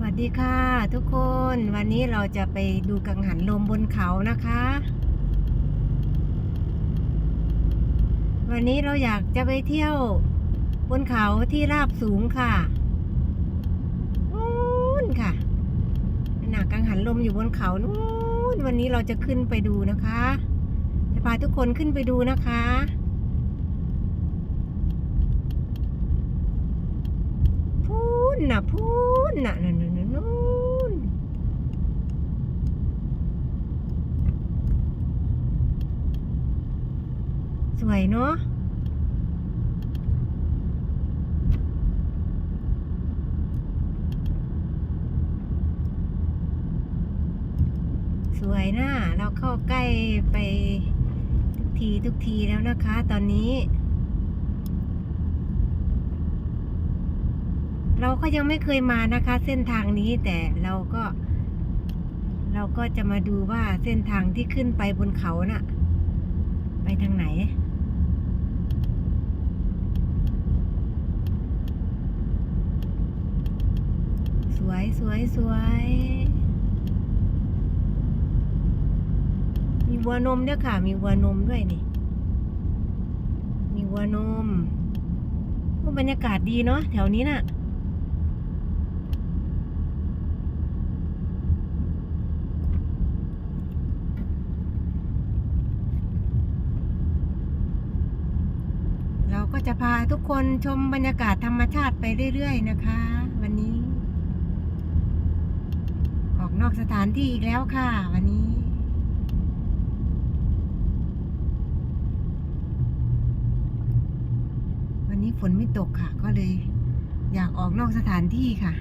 สวัสดีค่ะ ทุกคนวันนี้เราจะไปดูกังหันลมบนเขานะคะ วันนี้เราอยากจะไปเที่ยวบนเขาที่ราบสูงค่ะนู้นค่ะหนากังหันลมอยู่บนเขานู้นวันนี้เราจะขึ้นไปดูนะคะจะพาทุกคนขึ้นไปดูนะคะพูนน่ะพู น่ะนั่นนั่นนั่นสวยเนาะสวยนะเราเข้าใกล้ไปทุกทีทุกทีแล้วนะคะตอนนี้ เราก็ยังไม่เคยมานะคะ เส้นทางนี้แต่เราก็ เราก็จะมาดูว่าเส้นทางที่ขึ้นไปบนเขาน่ะ ไปทางไหนสวยสวยสวย มีวัวนมด้วยค่ะ มีวัวนมด้วยนี่ มีวัวนมบรรยากาศดีเนาะแถวนี้น่ะ ก็จะพาทุกคนชมบรรยากาศธรรมชาติไปเรื่อยๆนะคะ วันนี้ ออกนอกสถานที่อีกแล้วค่ะ วันนี้ วันนี้ฝนไม่ตกค่ะ ก็เลย อยากออกนอกสถานที่ค่ะ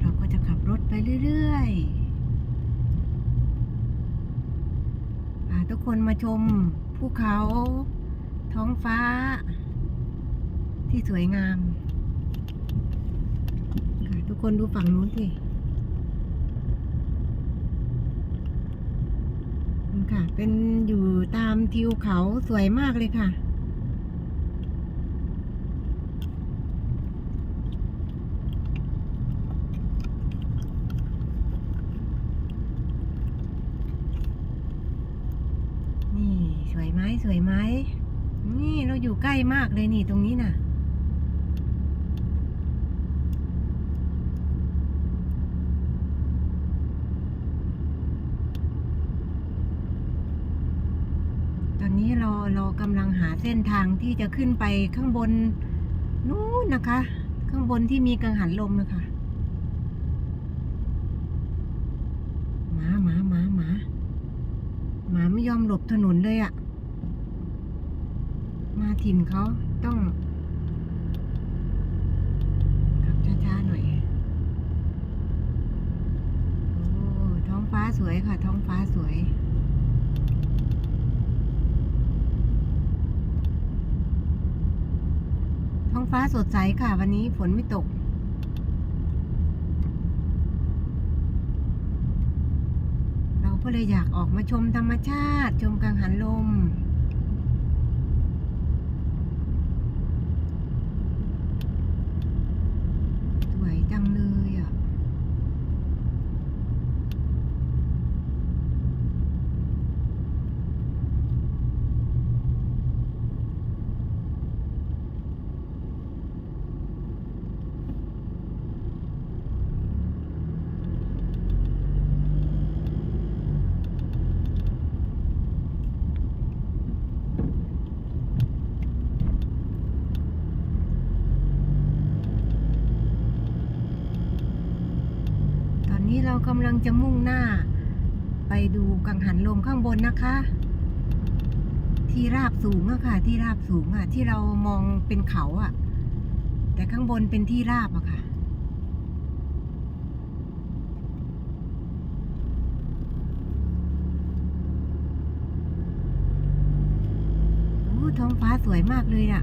เราก็จะขับรถไปเรื่อยๆพาทุกคนมา ชมภูเขา ท้องฟ้า ที่สวยงามค่ะทุกคนดูฝั่งนู้นสิค่ะ เป็นอยู่ตามทิวเขาสวยมากเลยค่ะ นี่ส วยไหมสวยไหมนี่เราอยู่ใกล้มากเลยนี่ตรงนี้น่ะ ตอนนี้เราเรากำลังหาเส้นทางที่จะขึ้นไปข้างบนนู้นนะคะ ข้างบนที่มีกังหันลมนะคะหมาหมาหมาหมาหมาไม่ยอมหลบถนนเลยอะ มาถิ่นเขาต้องขับช้าๆหน่อย โอ้ ท้องฟ้าสวยค่ะ ท้องฟ้าสวยท้องฟ้าสดใสค่ะ วันนี้ฝนไม่ตก เราก็เลยอยากออกมาชมธรรมชาติ ชมกังหันลม สวยจังเลยอะ ตอนนี้เรา กำลังจะมุ่งหน้า ไปดูกังหันลมข้างบนนะคะ ที่ราบสูงอะค่ะ ที่ราบสูงอะที่เรามองเป็นเขาอะแต่ข้างบนเป็นที่ราบอะค่ะโอ้ท้องฟ้าสวยมากเลยอะ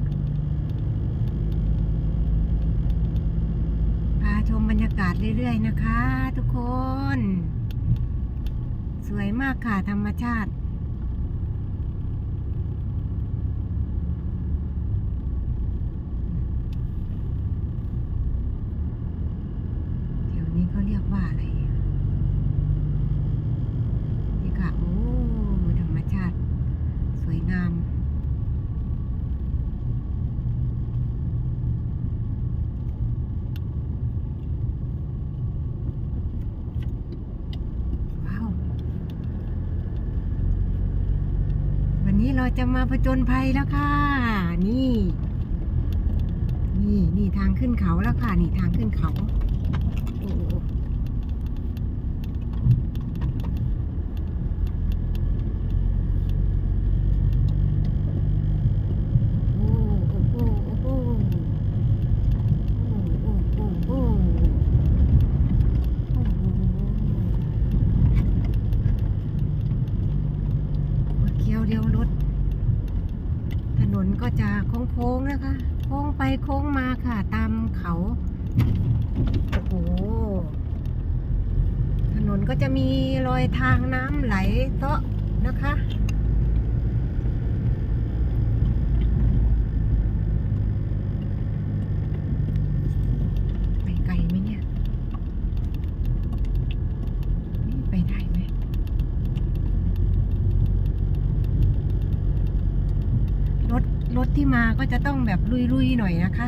ชมบรรยากาศเรื่อยๆนะคะ ทุกคน สวยมากค่ะธรรมชาติ แถวนี้เขาเรียกว่าอะไรอะนี่ค่ะ โอ้ ธรรมชาติ สวยงาม ว้าว วั นี้เราจะมาผจญภัยแล้วค่ะ นี่ นี่นี่ทางขึ้นเขาแล้วค่ะ นี่ทางขึ้นเขา นนก็จะโค้งๆนะคะ โค้งไปโค้งมาค่ะ ตามเขา โอ้โห ถนนก็จะมีรอยทางน้ำไหลเตาะนะคะ ไปไกลไหมเนี่ย นี่ไปได้ไหม รถที่มาก็จะต้องแบบลุยๆหน่อยนะคะ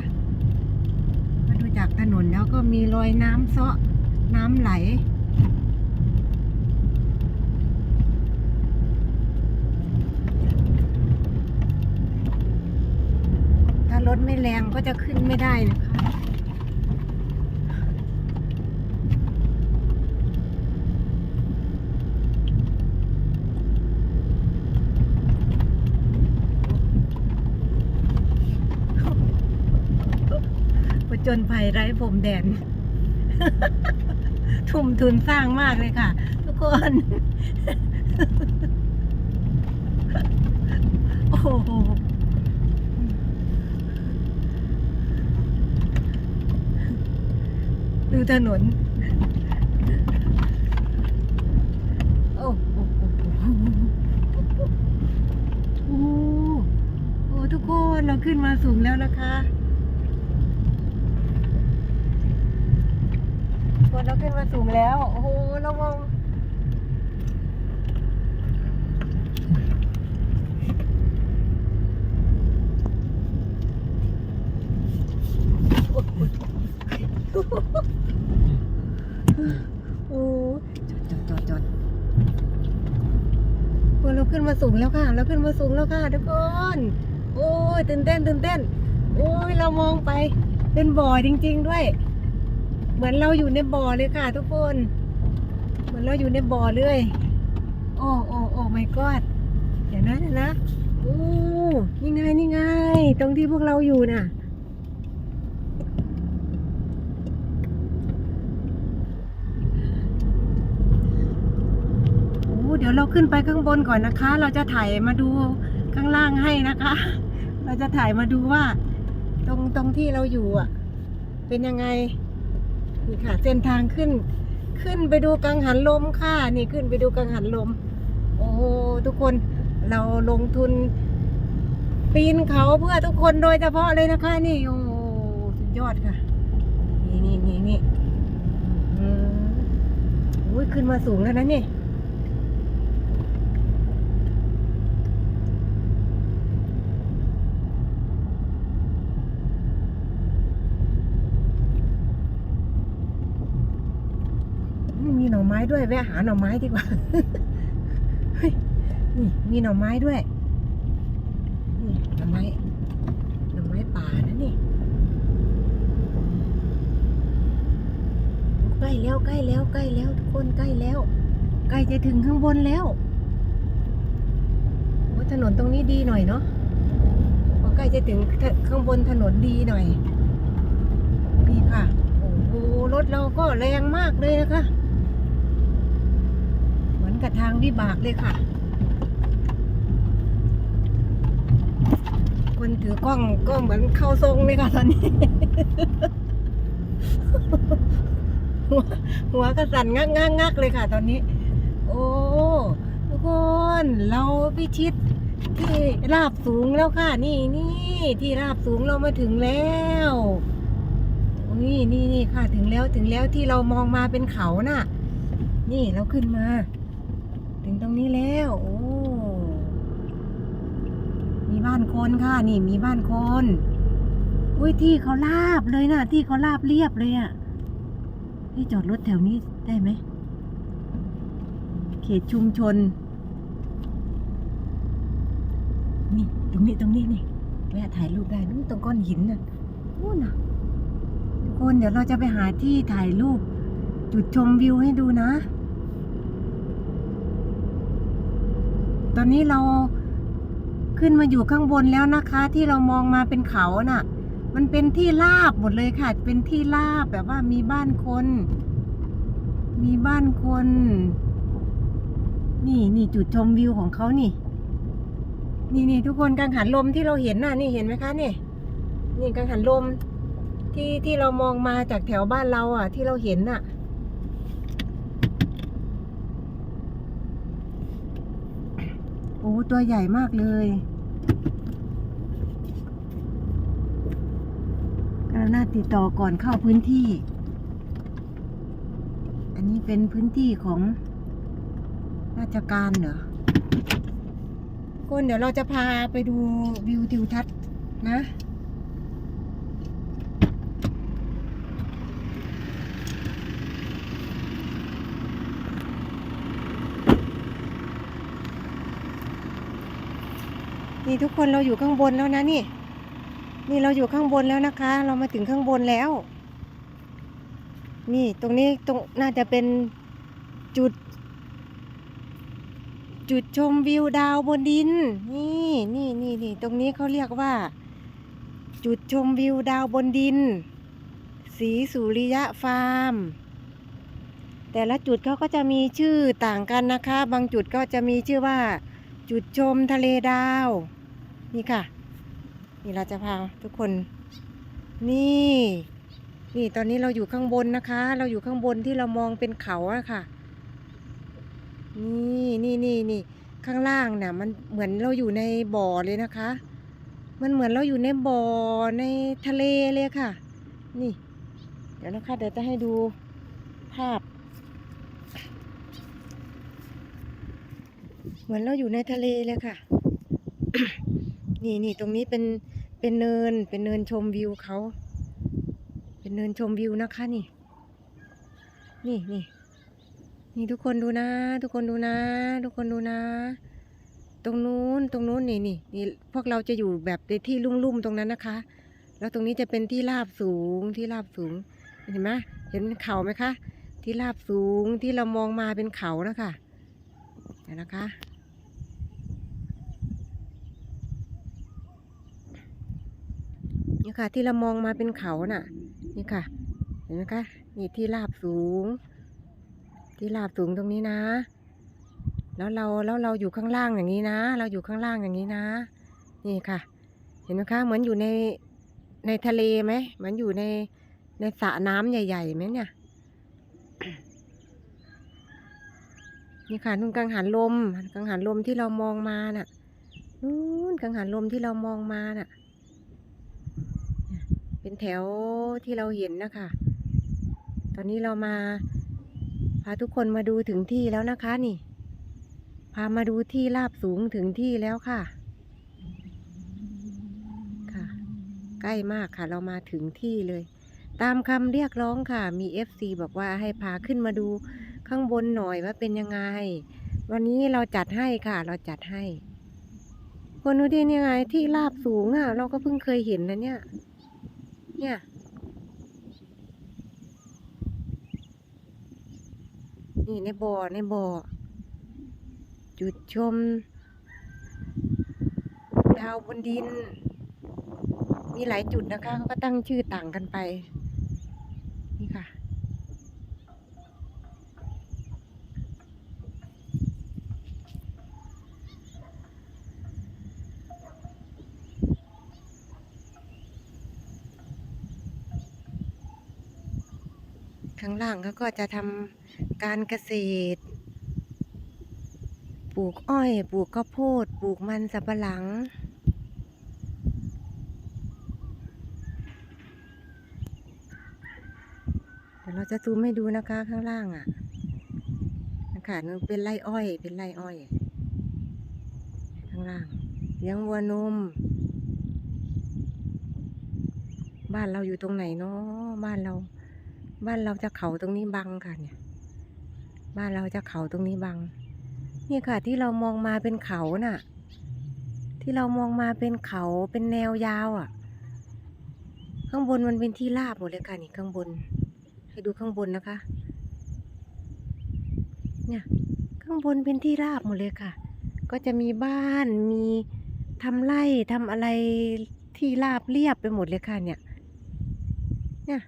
มาดูจากถนนแล้วก็มีรอยน้ำเซาะน้ำไหลถ้ารถไม่แรงก็จะขึ้นไม่ได้นะคะ ผ จญภัยไร้พรมแดน ทุ่มทุนสร้างมากเลยค่ะ ทุกคน โอ้โหดูถนน โอ้โหโอ้โหทุกคนเราขึ้นมาสูงแล้วนะคะ คนเราขึ้นมาสูงแล้ว โอ้โหเรามองโอ้จอดจอดจอดจอดเราขึ้นมาสูงแล้วค่ะ เราขึ้นมาสูงแล้วค่ะทุกคน โอ้ยตื่นเต้นตื่นเต้น โอ้ยเรามองไปเป็นบ่อจริง ๆ ด้วย เหมือนเราอยู่ในบ่อเลยค่ะ ทุกคน เหมือนเราอยู่ในบ่อเลย โอ้โอ้โอ้ไม่กอดเดี๋ยวนะเดี๋ยวนะโอ้นี่ไงนี่ไง ตรงที่พวกเราอยู่น่ะ โอ้เดี๋ยวเราขึ้นไปข้างบนก่อนนะคะ เราจะถ่ายมาดูข้างล่างให้นะคะ เราจะถ่ายมาดูว่า ตรงตรงที่เราอยู่อะ เป็นยังไง นี่ค่ะ เส้นทางขึ้น ขึ้นไปดูกังหันลมค่ะ นี่ขึ้นไปดูกังหันลม โอ้ทุกคนเราลงทุน ปีนเขาเพื่อทุกคนโดยเฉพาะเลยนะคะ นี่โอ้สุดยอดค่ะ นี่นี่นี่นี่อืมอุ้ยขึ้นมาสูงแล้วนะนี่ มีห น่อไม้ด้วย แวะหาหน่อไม้ดีกว่าเฮ้ยนี่มีหน่อไม้ด้วย นี่หน่อไม้ หน่อไม้ป่านะนี่ ใกล้แล้วใกล้แล้วใกล้แล้วทุกคนใกล้แล้ว ใกล้จะถึงข้างบนแล้วถนนตรงนี้ดีหน่อยเนาะพอใกล้จะถึงข้างบนถนนดีหน่อย นี่ค่ะ โอ้โหรถเราก็แรงมากเลยนะคะ กับทางวิบากเลยค่ะ คนถือกล้องก็เหมือนเข้าทรงเลยค่ะตอนนี้ หัวกระสันงักงักงักเลยค่ะ ตอนนี้ โอ้ทุกคนเราพิชิตที่ราบสูงแล้วค่ะ นี่นี่ที่ราบสูงเรามาถึงแล้วนี่นี่นี่ค่ะถึงแล้วถึงแล้วที่เรามองมาเป็นเขาน่ะ นี่เราขึ้นมา ถึงตรงนี้แล้วโอ้มีบ้านคนค่ะ นี่มีบ้านคนอุ้ยที่เขาลาบเลยนะที่เขาลาบเรียบเลยอะ่ะพี่จอดรถแถวนี้ได้ไหมเขตชุมชน นี่ตรงนี้ตรงนี้นี่แวะถ่ายรูปได้นู่นตรงก้อนหินน่ะนู่นน่ะทุกคนเดี๋ยวเราจะไปหาที่ถ่ายรูปจุดชมวิวให้ดูนะ ตอนนี้เราขึ้นมาอยู่ข้างบนแล้วนะคะ ที่เรามองมาเป็นเขาน่ะ มันเป็นที่ราบหมดเลยค่ะ เป็นที่ราบแบบว่ามีบ้านคน มีบ้านคน นี่นี่จุดชมวิวของเขานี่ นี่นี่ทุกคนกังหันลมที่เราเห็นน่ะ นี่เห็นไหมคะนี่นี่กังหันลมที่ที่เรามองมาจากแถวบ้านเราอะ ที่เราเห็นน่ะ โอ้ตัวใหญ่มากเลยกระนาติดต่อก่อนเข้าพื้นที่ อันนี้เป็นพื้นที่ของราชการเหรอคนเดี๋ยวเราจะพาไปดูวิวทิวทัศน์นะ นี่ทุกคนเราอยู่ข้างบนแล้วนะนี่ นี่เราอยู่ข้างบนแล้วนะคะ เรามาถึงข้างบนแล้ว นี่ตรงนี้ตรงน่าจะเป็นจุด จุดชมวิวดาวบนดิน นี่นี่นี่นี่ตรงนี้เขาเรียกว่า จุดชมวิวดาวบนดิน สีสุริยะฟาร์มแต่ละจุดเขาก็จะมีชื่อต่างกันนะคะ บางจุดก็จะมีชื่อว่า จุดชมทะเลดาว นี่ค่ะ นี่เราจะพาทุกคน นี่ นี่ตอนนี้เราอยู่ข้างบนนะคะ เราอยู่ข้างบนที่เรามองเป็นเขาอะค่ะ นี่นี่นี่นี่ข้างล่างเนี่ยมันเหมือนเราอยู่ในบ่อเลยนะคะ มันเหมือนเราอยู่ในบ่อในทะเลเลยค่ะ นี่ เดี๋ยวนะคะเดี๋ยวจะให้ดูภาพ เหมือนเราอยู่ในทะเลเลยค่ะ นี่นี่ตรงนี้เป็นเป็นเนินเป็นเนินชมวิวเขา เป็นเนินชมวิวนะคะนี่ นี่นี่นี่ทุกคนดูนะ ทุกคนดูนะ ทุกคนดูนะ ตรงนู้นตรงนู้นนี่นี่นี่พวกเราจะอยู่แบบในที่ลุ่มๆตรงนั้นนะคะ แล้วตรงนี้จะเป็นที่ราบสูงที่ราบสูงเห็นไหมเห็นเขาไหมคะ ที่ราบสูงที่เรามองมาเป็นเขานะคะเดี๋ยวนะคะ นี่ค่ะ ที่เรามองมาเป็นเขาน่ะ นี่ค่ะ เห็นไหมคะนี่ที่ราบสูง ที่ราบสูงตรงนี้นะ แล้วเราแล้วเราอยู่ข้างล่างอย่างนี้นะ เราอยู่ข้างล่างอย่างนี้นะ นี่ค่ะ เห็นไหมคะเหมือนอยู่ในในทะเลไหมเหมือนอยู่ในในสระน้ำใหญ่ๆไหมเนี่ยนี่ค่ะนุ่นกังหันลมกังหันลมที่เรามองมาน่ะนู่นกังหันลมที่เรามองมาน่ะ เป็นแถวที่เราเห็นนะคะ ตอนนี้เรามา พาทุกคนมาดูถึงที่แล้วนะคะนี่ พามาดูที่ราบสูงถึงที่แล้วค่ะ ค่ะ ใกล้มากค่ะ เรามาถึงที่เลย ตามคำเรียกร้องค่ะ มี FC บอกว่าให้พาขึ้นมาดูข้างบนหน่อยว่าเป็นยังไง วันนี้เราจัดให้ค่ะ เราจัดให้คนดูดิยังไงที่ราบสูงอะ เราก็เพิ่งเคยเห็นนะเนี่ย เนี่ยนี่ในบ่อในบ่อ จุดชม ดาวบนดิน มีหลายจุดนะคะเขาก็ตั้งชื่อต่างกันไป นี่ค่ะ ข้างล่างเขาก็จะทำการเกษตร ปลูกอ้อย ปลูกข้าวโพด ปลูกมันสับปะหลัง เดี๋ยวเราจะซูมให้ดูนะคะข้างล่างอะนะคะนั่นเป็นไร่อ้อย เป็นไร่อ้อย ข้างล่างเลี้ยงวัวนม บ้านเราอยู่ตรงไหนเนาะบ้านเรา บ้านเราจะเขาตรงนี้บังค่ะเนี่ย บ้านเราจะเขาตรงนี้บัง นี่ค่ะ ที่เรามองมาเป็นเขาน่ะ ที่เรามองมาเป็นเขาเป็นแนวยาวอะ ข้างบนมันเป็นที่ราบหมดเลยค่ะนี่ข้างบน ให้ดูข้างบนนะคะ เนี่ย ข้างบนเป็นที่ราบหมดเลยค่ะ ก็จะมีบ้านมีทำไร่ทำอะไรที่ราบเรียบไปหมดเลยค่ะเนี่ย เนี่ย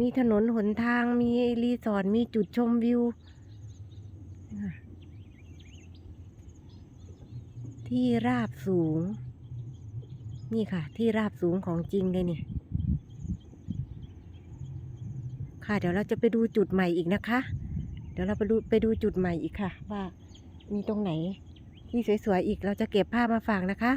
มีถนนหนทาง มีรีสอร์ท มีจุดชมวิว ที่ราบสูง นี่ค่ะ ที่ราบสูงของจริงเลยเนี่ยค่ะเดี๋ยวเราจะไปดูจุดใหม่อีกนะคะ เดี๋ยวเราไปดูไปดูจุดใหม่อีกค่ะ ว่ามีตรงไหนที่สวยๆอีกเราจะเก็บภาพมาฝากนะคะ